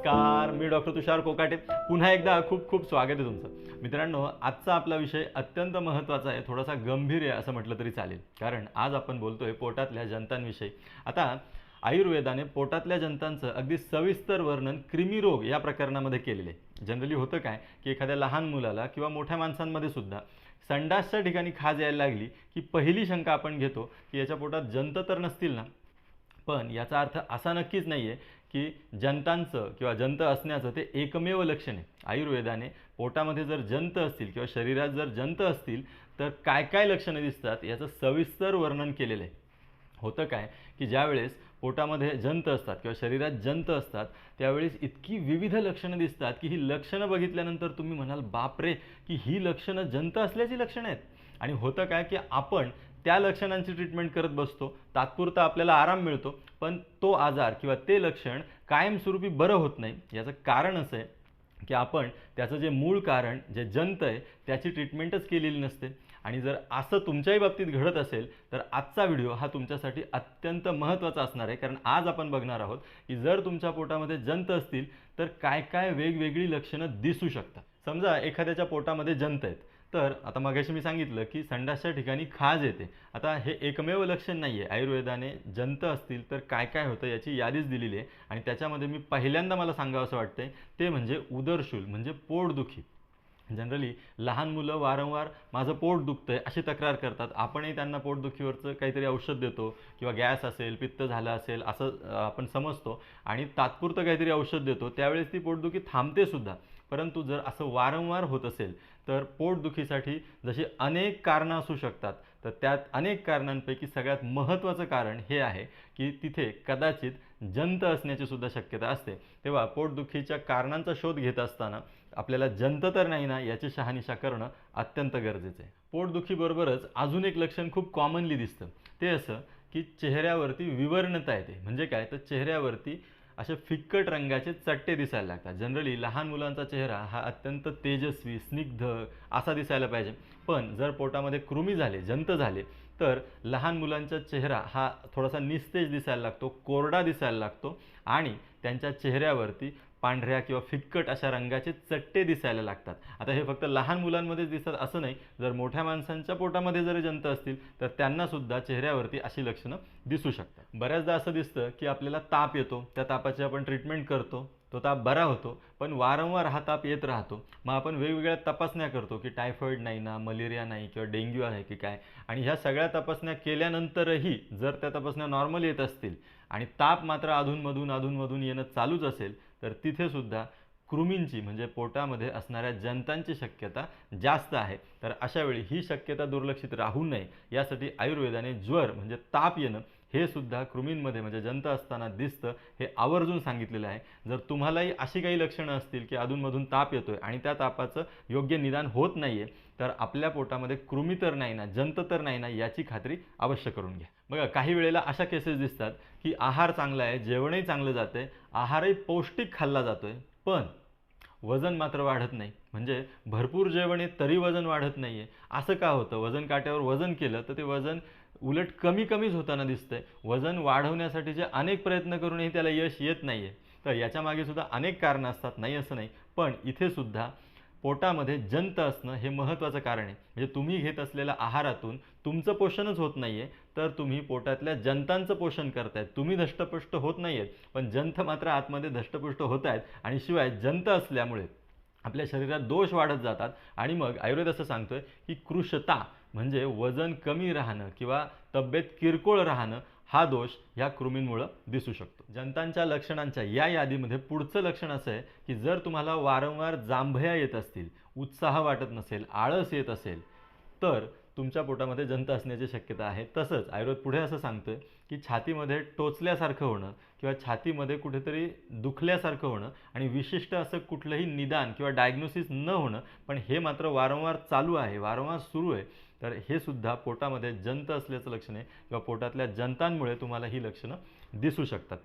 नमस्कार मी डॉक्टर तुषार कोकाटे. पुन्हा एकदा खूप खूप स्वागत आहे तुमचं. मित्रांनो आजचा आपला विषय अत्यंत महत्त्वाचा आहे थोडासा गंभीर आहे असं म्हटलं तरी चालेल. कारण आज आपण बोलतोय पोटातल्या जंतांविषयी. आता आयुर्वेदाने पोटातल्या जंतांचं अगदी सविस्तर वर्णन क्रिमीरोग या प्रकरणामध्ये केलेले जनरली होतं काय? की एखाद्या लहान मुलाला किंवा मोठ्या माणसांमध्ये सुद्धा संडासच्या ठिकाणी खाज यायला लागली की पहिली शंका आपण घेतो की याच्या पोटात जंत तर नसतील ना? पण याचा अर्थ असा नक्कीच नाही आहे की जंतांचं किंवा जंत असण्याचं ते एकमेव लक्षण आहे. आयुर्वेदाने पोटामध्ये जर जंत असतील किंवा शरीरात जर जंत असतील तर काय काय लक्षणं दिसतात याचं सविस्तर वर्णन केलेलं आहे. होतं काय की ज्यावेळेस पोटामध्ये जंत असतात किंवा शरीरात जंत असतात त्यावेळेस इतकी विविध लक्षणं दिसतात की ही लक्षणं बघितल्यानंतर तुम्ही म्हणाल बापरे की ही लक्षणं जंत असल्याची लक्षणं आहेत. आणि होतं काय की आपण त्या लक्षणांची ट्रीटमेंट करत बसतो. तात्पुरता आपल्याला आराम मिळतो पण तो आजार किंवा ते लक्षण कायमस्वरूपी बरं होत नाही. याचं कारण असं आहे की आपण त्याचं जे मूळ कारण जे जंत आहे त्याची ट्रीटमेंटच केलेली नसते. आणि जर असं तुमच्याही बाबतीत घडत असेल तर आजचा व्हिडिओ हा तुमच्यासाठी अत्यंत महत्त्वाचा असणार आहे. कारण आज आपण बघणार आहोत की जर तुमच्या पोटामध्ये जंत असतील तर काय काय वेगवेगळी लक्षणं दिसू शकतात. समजा एखाद्याच्या पोटामध्ये जंत आहेत. तर आता मगाशी मी सांगितलं की संडासच्या ठिकाणी खाज येते. आता हे एकमेव लक्षण नाही आहे आयुर्वेदाने जंत असतील तर काय काय होतं याची यादीच दिलेली आहे. आणि त्याच्यामध्ये मी पहिल्यांदा मला सांगावं असं आहे ते म्हणजे उदरशूल म्हणजे पोटदुखी. जनरली लहान मुलं वारंवार माझं पोट दुखतं आहे अशी तक्रार करतात. आपणही त्यांना पोटदुखीवरचं काहीतरी औषध देतो किंवा गॅस असेल पित्त झालं असेल असं आपण समजतो. आणि तात्पुरतं काहीतरी औषध देतो. त्यावेळेस ती पोटदुखी थांबते सुद्धा. परंतु जर असं वारंवार होत असेल तर पोटदुखीसाठी जशी अनेक कारणं असू शकतात तर त्यात अनेक कारणांपैकी सगळ्यात महत्त्वाचं कारण हे आहे की तिथे कदाचित जंत असण्याची सुद्धा शक्यता असते. तेव्हा पोटदुखीच्या कारणांचा शोध घेत असताना आपल्याला जंत तर नाही ना याची शहानिशा करणं अत्यंत गरजेचं आहे. पोटदुखीबरोबरच अजून एक लक्षण खूप कॉमनली दिसतं. ते असं की चेहऱ्यावरती विवर्णता येते. म्हणजे काय? तर चेहऱ्यावरती असे फिक्कट रंगाचे चट्टे दिसायला लागतात. जनरली लहान मुलांचा चेहरा हा अत्यंत तेजस्वी स्निग्ध असा दिसायला पाहिजे. पण जर पोटामध्ये कृमी झाले जंत झाले तर लहान मुलांचा चेहरा हा थोडासा निस्तेज दिसायला लागतो कोरडा दिसायला लागतो आणि त्यांच्या चेहऱ्यावरती पांढऱ्या किंवा फिक्कट अशा रंगाचे चट्टे दिसायला लागतात. आता हे फक्त लहान मुलांमध्येच दिसतात असं नाही. जर मोठ्या माणसांच्या पोटामध्ये जर जंत असतील तर त्यांनासुद्धा चेहऱ्यावरती अशी लक्षणं दिसू शकतात. बऱ्याचदा असं दिसतं की आपल्याला ताप येतो. त्या तापाची आपण ट्रीटमेंट करतो. तो ताप बरा होतो पण वारंवार हा ताप येत राहतो. मग आपण वेगवेगळ्या तपासण्या करतो की टायफॉईड नाही ना मलेरिया नाही किंवा डेंग्यू आहे की काय. आणि ह्या सगळ्या तपासण्या केल्यानंतरही जर त्या तपासण्या नॉर्मल येत असतील आणि ताप मात्र अधूनमधून अधूनमधून येणं चालूच असेल तर तिथेसुद्धा कृमींची म्हणजे पोटामध्ये असणाऱ्या जंतांची शक्यता जास्त आहे. तर अशावेळी ही शक्यता दुर्लक्षित राहू नये. यासाठी आयुर्वेदाने ज्वर म्हणजे ताप येणं हे सुद्धा कृमींमध्ये म्हणजे जंत असताना दिसतं हे आवर्जून सांगितलेलं आहे. जर तुम्हालाही अशी काही लक्षणं असतील की अधूनमधून ताप येतोय आणि त्या तापाचं योग्य निदान होत नाही आहे तर आपल्या पोटामध्ये कृमी तर नाही ना जंत तर नाही ना याची खात्री अवश्य करून घ्या. बघा काही वेळेला अशा केसेस दिसतात की आहार चांगला आहे जेवणही चांगलं जातं आहे आहारही पौष्टिक खाल्ला जातो आहे पण वजन मात्र वाढत नाही. म्हणजे भरपूर जेवण आहे तरी वजन वाढत नाही आहे असं का होतं? वजन काट्यावर वजन केलं तर ते वजन उलट कमी कमीच होताना दिसतंय. वजन वाढवण्यासाठीचे अनेक प्रयत्न करूनही त्याला यश येत नाही आहे तर याच्या मागे सुद्धा अनेक कारणं असतात नाही असं नाही. पण इथे सुद्धा पोटामध्ये जंत असणं हे महत्त्वाचं कारण आहे. म्हणजे तुम्ही घेत असलेल्या आहारातून तुमचं पोषणच होत नाही आहे तर तुम्ही पोटातल्या जंतांचं पोषण करतायत. तुम्ही धष्टपुष्ट होत नाही आहेत पण जंत मात्र आतमध्ये धष्टपुष्ट होत आहेत आणि शिवाय जंत असल्यामुळे आपल्या शरीरात दोष वाढत जातात. आणि मग आयुर्वेद असं सांगतोय की कृशता म्हणजे वजन कमी राहणं किंवा तब्येत किरकोळ राहणं हा दोष ह्या कृमींमुळं दिसू शकतो. जंतांच्या लक्षणांच्या या यादीमध्ये पुढचं लक्षण असं आहे की जर तुम्हाला वारंवार जांभया येत असतील उत्साह वाटत नसेल आळस येत असेल तर तुमच्या पोटामध्ये जंत असण्याची शक्यता आहे. तसंच आयुर्वेद पुढे असं सांगतं की छातीमध्ये टोचल्यासारखं होणं किंवा छातीमध्ये कुठेतरी दुखल्यासारखं होणं आणि विशिष्ट असं कुठलंही निदान किंवा डायग्नोसिस न होणं पण हे मात्र वारंवार चालू आहे वारंवार सुरू आहे. तर हे सुद्धा पोटामध्ये जंत असल्याचं लक्षण आहे किंवा पोटातल्या जंतांमुळे तुम्हाला ही लक्षणं दिसू शकतात.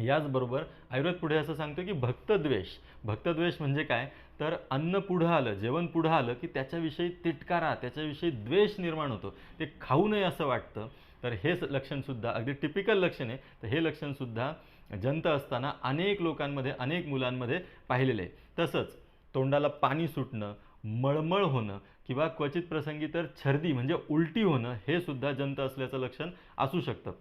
याचबरोबर आयुर्वेद पुढे असं सांगतो की भक्तद्वेष. भक्तद्वेष म्हणजे काय? तर अन्न पुढं आलं जेवण पुढं आलं की त्याच्याविषयी तिटकारा त्याच्याविषयी द्वेष निर्माण होतो. ते खाऊ नये असं वाटतं. तर हे लक्षणसुद्धा अगदी टिपिकल लक्षण आहे. तर हे लक्षणसुद्धा जंत असताना अनेक लोकांमध्ये अनेक मुलांमध्ये पाहिलेलं आहे. तसंच तोंडाला पाणी सुटणं मळमळ होणं किंवा क्वचित प्रसंगी तर छर्दी म्हणजे उलटी होणं हे सुद्धा जंत असल्याचं लक्षण असू शकतं.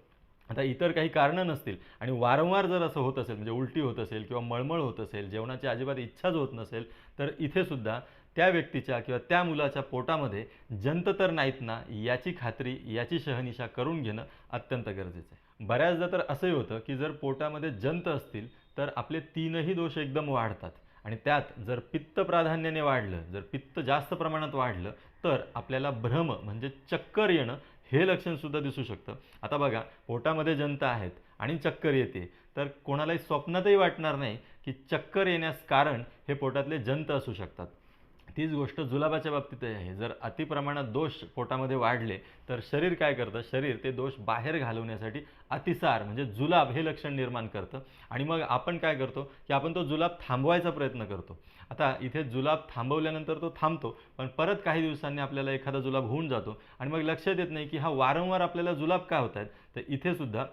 आता इतर काही कारणं नसतील आणि वारंवार जर असं होत असेल म्हणजे उलटी होत असेल किंवा मळमळ होत असेल जेवणाची अजिबात इच्छाच होत नसेल तर इथे सुद्धा त्या व्यक्तीच्या किंवा त्या मुलाच्या पोटामध्ये जंत तर नाहीत ना याची खात्री याची शहनिशा करून घेणं अत्यंत गरजेचं आहे. बऱ्याचदा तर असंही होतं की जर पोटामध्ये जंत असतील तर आपले तीनही दोष एकदम वाढतात. आणि त्यात जर पित्त प्राधान्याने वाढलं जर पित्त जास्त प्रमाणात वाढलं तर आपल्याला भ्रम म्हणजे चक्कर येणं हे लक्षणसुद्धा दिसू शकतं. आता बघा पोटामध्ये जंत आहेत आणि चक्कर येते. तर कोणालाही स्वप्नातही वाटणार नाही की चक्कर येण्यास कारण हे पोटातले जंत असू शकतात. तीच गोष्ट जुलाबाच्या बाबतीतही आहे. जर अतिप्रमाणात दोष पोटामध्ये वाढले तर शरीर काय करतं? शरीर ते दोष बाहेर घालवण्यासाठी अतिसार म्हणजे जुलाब हे लक्षण निर्माण करतं. आणि मग आपण काय करतो? की आपण तो जुलाब थांबवायचा प्रयत्न करतो. आता इथे जुलाब थांबवल्यानंतर तो थांबतो पण परत काही दिवसांनी आपल्याला एखादा जुलाब होऊन जातो. आणि मग लक्षात येत नाही की हा वारंवार आपल्याला जुलाब का होत आहेत तर इथे सुद्धा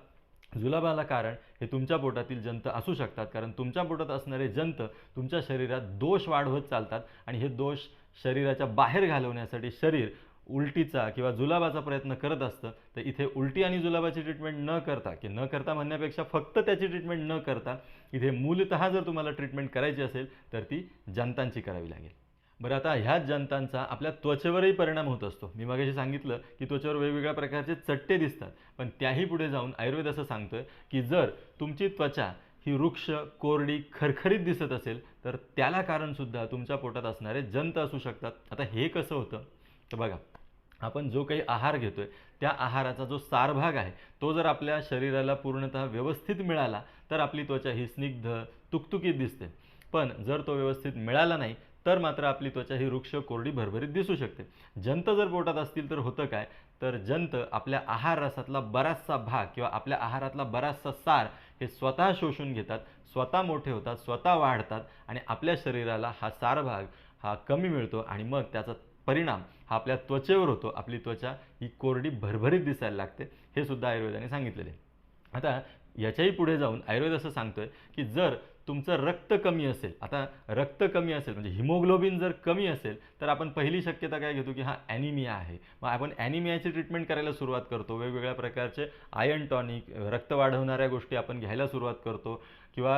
जुलाबाला कारण हे तुमच्या पोटातील जंत असू शकतात. कारण तुमच्या पोटात असणारे जंत तुमच्या शरीरात दोष वाढवत चालतात आणि हे दोष शरीराच्या बाहेर घालवण्यासाठी शरीर उलटीचा किंवा जुलाबाचा प्रयत्न करत असतं. तर इथे उलटी आणि जुलाबाची ट्रीटमेंट न करता की न करता म्हणण्यापेक्षा फक्त त्याची ट्रीटमेंट न करता इथे मूलतः जर तुम्हाला ट्रीटमेंट करायची असेल तर ती जंतांची करावी लागेल. बरं आता ह्याच जंतांचा आपल्या त्वचेवरही परिणाम होत असतो. मी मागेशी सांगितलं की त्वचेवर वेगवेगळ्या प्रकारचे चट्टे दिसतात. पण त्याही पुढे जाऊन आयुर्वेद असं सांगतोय की जर तुमची त्वचा ही वृक्ष कोरडी खरखरीत दिसत असेल तर त्याला कारणसुद्धा तुमच्या पोटात असणारे जंत असू शकतात. आता हे कसं होतं? तर बघा आपण जो काही आहार घेतोय त्या आहाराचा जो सारभाग आहे तो जर आपल्या शरीराला पूर्णतः व्यवस्थित मिळाला तर आपली त्वचा ही स्निग्ध तुकतुकीत दिसते. पण जर तो व्यवस्थित मिळाला नाही तर मात्र आपली त्वचा ही वृक्ष कोरडी भरभरीत दिसू शकते. जंत जर पोटात असतील तर होतं काय? तर जंत आपल्या आहार रसातला बराचसा भाग किंवा आपल्या आहारातला बराचसा सार हे स्वतः शोषून घेतात स्वतः मोठे होतात स्वतः वाढतात आणि आपल्या शरीराला हा सार भाग हा कमी मिळतो आणि मग त्याचा परिणाम हा आपल्या त्वचेवर होतो. आपली त्वचा ही कोरडी भरभरीत दिसायला लागते. हे सुद्धा आयुर्वेदाने सांगितलेले आता याच्याही पुढे जाऊन आयुर्वेद असं सांगतोय की जर तुमचं रक्त कमी असेल आता रक्त कमी असेल म्हणजे हिमोग्लोबिन जर कमी असेल तर आपण पहिली शक्यता काय घेतो की हा ॲनिमिया आहे. मग आपण ॲनिमियाची ट्रीटमेंट करायला सुरुवात करतो. वेगवेगळ्या प्रकारचे आयर्न टॉनिक रक्त वाढवणाऱ्या गोष्टी आपण घ्यायला सुरुवात करतो. किंवा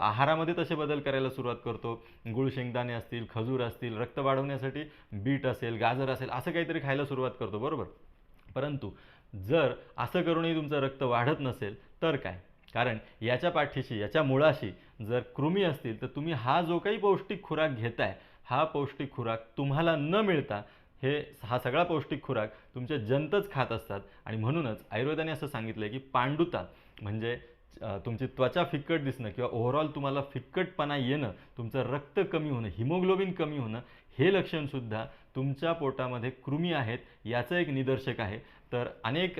आहारामध्ये तसे बदल करायला सुरुवात करतो. गुळ शेंगदाणे असतील खजूर असतील रक्त वाढवण्यासाठी बीट असेल गाजर असेल असं काहीतरी खायला सुरुवात करतो. बरोबर? परंतु जर असं करूनही तुमचं रक्त वाढत नसेल तर काय? कारण याच्या पाठीशी याच्या मुळाशी जर कृमी असतील तर तुम्ही हा जो काही पौष्टिक खुराक घेताय हा पौष्टिक खुराक तुम्हाला न मिळता हे हा सगळा पौष्टिक खुराक तुमच्या जंतच खात असतात. आणि म्हणूनच आयुर्वेदाने असं सांगितलं आहे की पांडुता म्हणजे तुमची त्वचा फिक्कट दिसणं किंवा ओव्हरऑल तुम्हाला फिक्कटपणा येणं तुमचं रक्त कमी होणं हिमोग्लोबिन कमी होणं हे लक्षणसुद्धा तुमच्या पोटामध्ये कृमी आहेत याचं एक निदर्शक आहे. तर अनेक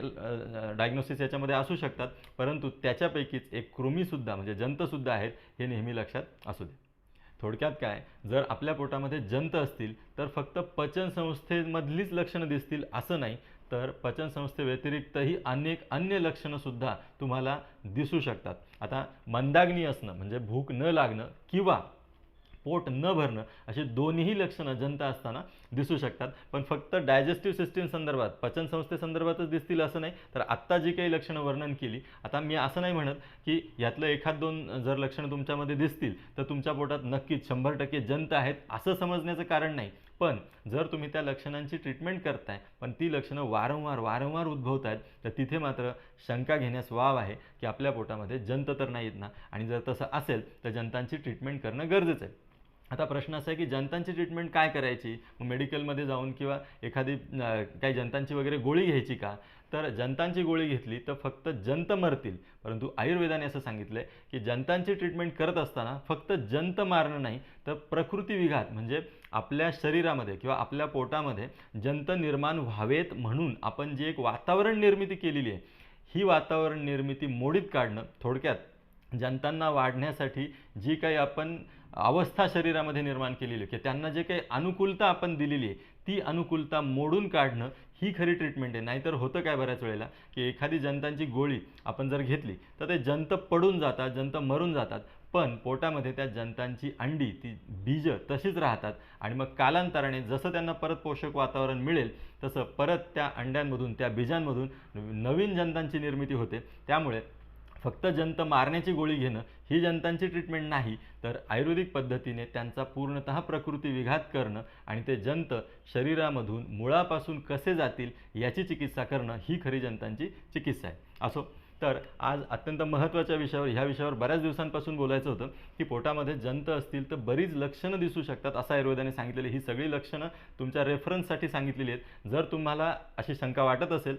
डायग्नोसिस याच्यामध्ये असू शकतात. परंतु त्याच्यापैकीच एक कृमीसुद्धा म्हणजे जंतसुद्धा आहेत हे नेहमी लक्षात असू दे. थोडक्यात काय जर आपल्या पोटामध्ये जंत असतील तर फक्त पचनसंस्थेमधलीच लक्षणं दिसतील असं नाही तर पचनसंस्थेव्यतिरिक्तही अनेक अन्य लक्षणंसुद्धा तुम्हाला दिसू शकतात. आता मंदाग्नी असणं म्हणजे भूक न लागणं किंवा पोट न भरणं अशी दोन्ही लक्षणं जंत असताना दिसू शकतात. पण फक्त डायजेस्टिव्ह सिस्टीम संदर्भात पचन संस्थेसंदर्भातच दिसतील असं नाही तर आत्ता जी काही लक्षणं वर्णन केली आता मी असं नाही म्हणत की यातलं एखाद दोन जर लक्षणं तुमच्यामध्ये दिसतील तर तुमच्या पोटात नक्कीच शंभर टक्के जंत आहेत असं समजण्याचं कारण नाही. पण जर तुम्ही त्या लक्षणांची ट्रीटमेंट करताय पण ती लक्षणं वारंवार वारंवार उद्भवत आहेत तर तिथे मात्र शंका घेण्यास वाव आहे की आपल्या पोटामध्ये जंत तर नाही येत ना. आणि जर तसं असेल तर जंतांची ट्रीटमेंट करणं गरजेचं आहे. आता प्रश्न असा आहे की जंतांची ट्रीटमेंट काय करायची? मेडिकलमध्ये जाऊन किंवा एखादी काही जंतांची वगैरे गोळी घ्यायची का? तर जंतांची गोळी घेतली तर फक्त जंत मरतील. परंतु आयुर्वेदाने असं सांगितलं आहे की जंतांची ट्रीटमेंट करत असताना फक्त जंत मारणं नाही तर प्रकृती विघात म्हणजे आपल्या शरीरामध्ये किंवा आपल्या पोटामध्ये जंत निर्माण व्हावेत म्हणून आपण जी एक वातावरण निर्मिती केलेली आहे ही वातावरण निर्मिती मोडीत काढणं थोडक्यात जंतांना वाढण्यासाठी जी काही आपण अवस्था शरीरामध्ये निर्माण केलेली आहे. की त्यांना जे काही अनुकूलता आपण दिलेली आहे ती अनुकूलता मोडून काढणं ही खरी ट्रीटमेंट आहे. नाहीतर होतं काय बऱ्याच वेळेला? की एखादी जंतांची गोळी आपण जर घेतली तर ते जंत पडून जातात जंत मरून जातात. पण पोटामध्ये त्या जंतांची अंडी ती बीजं तशीच राहतात आणि मग कालांतराने जसं त्यांना परत पोषक वातावरण मिळेल तसं परत त्या अंड्यांमधून त्या बीजांमधून नवीन जंतांची निर्मिती होते. त्यामुळे फक्त जंत मारण्याची गोळी घेणं ही जंतांची ट्रीटमेंट नाही तर आयुर्वेदिक पद्धतीने त्यांचा पूर्णतः प्रकृती विघात करणं आणि ते जंत शरीरामधून मुळापासून कसे जातील याची चिकित्सा करणं ही खरी जंतांची चिकित्सा आहे. असो तर आज अत्यंत महत्त्वाच्या विषयावर ह्या विषयावर बऱ्याच दिवसांपासून बोलायचं होतं की पोटामध्ये जंत असतील तर बरीच लक्षणं दिसू शकतात असं आयुर्वेदाने सांगितलेली. ही सगळी लक्षणं तुमच्या रेफरन्ससाठी सांगितलेली आहेत. जर तुम्हाला अशी शंका वाटत असेल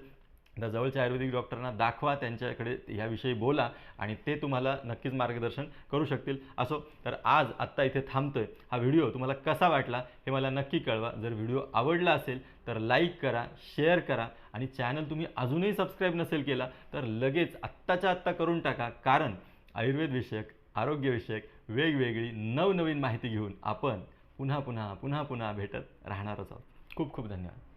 तर जवळच्या आयुर्वेदिक डॉक्टरांना दाखवा त्यांच्याकडे ह्याविषयी बोला आणि ते तुम्हाला नक्कीच मार्गदर्शन करू शकतील. असो तर आज आत्ता इथे थांबतोय. हा व्हिडिओ तुम्हाला कसा वाटला हे मला नक्की कळवा. जर व्हिडिओ आवडला असेल तर लाईक करा शेअर करा आणि चॅनल तुम्ही अजूनही सबस्क्राईब नसेल केला तर लगेच आत्ताच्या आत्ता करून टाका. कारण आयुर्वेद विषयक आरोग्यविषयक वेगवेगळी नवनवीन माहिती घेऊन आपण पुन्हा पुन्हा पुन्हा पुन्हा भेटत राहणारच आहोत. खूप खूप धन्यवाद.